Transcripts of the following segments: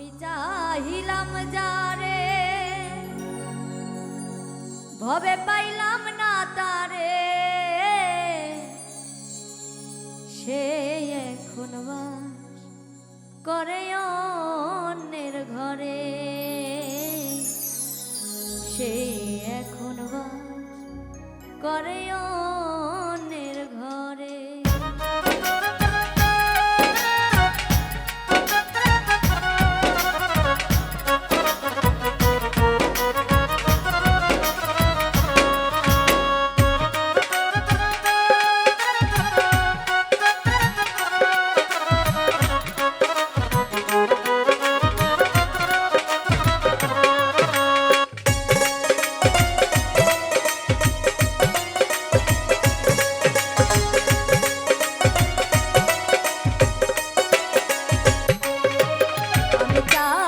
আমি চাহিলাম যারে, ভবে পাইলাম না তারে। সে এখন বাস করে অন্যের ঘরে। সে এখন বাস করে অন্যের আমি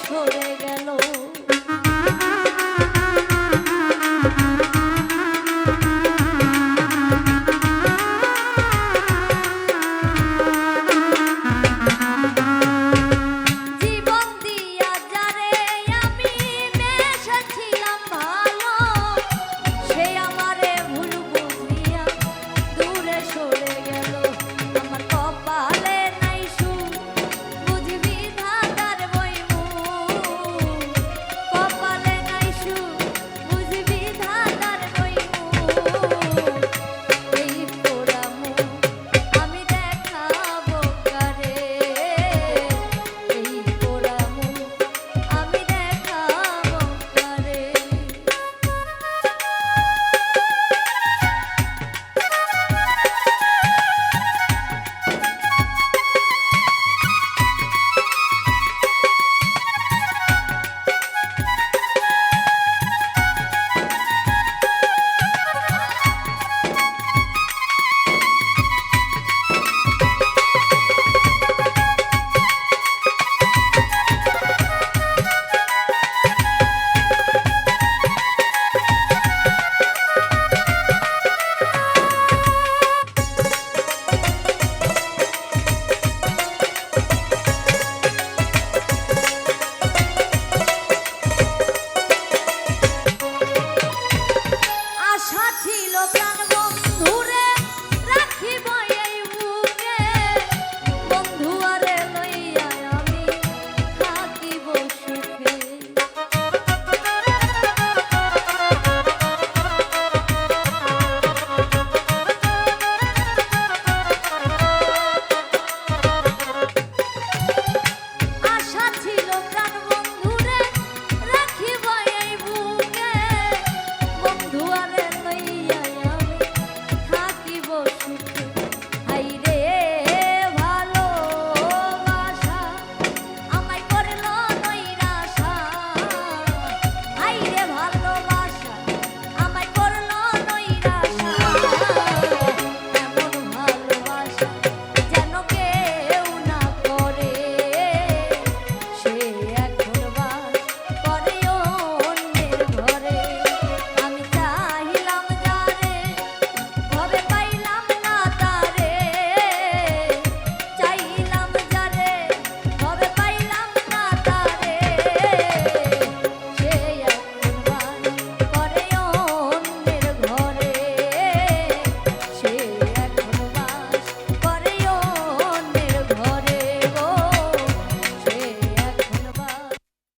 সরে গেল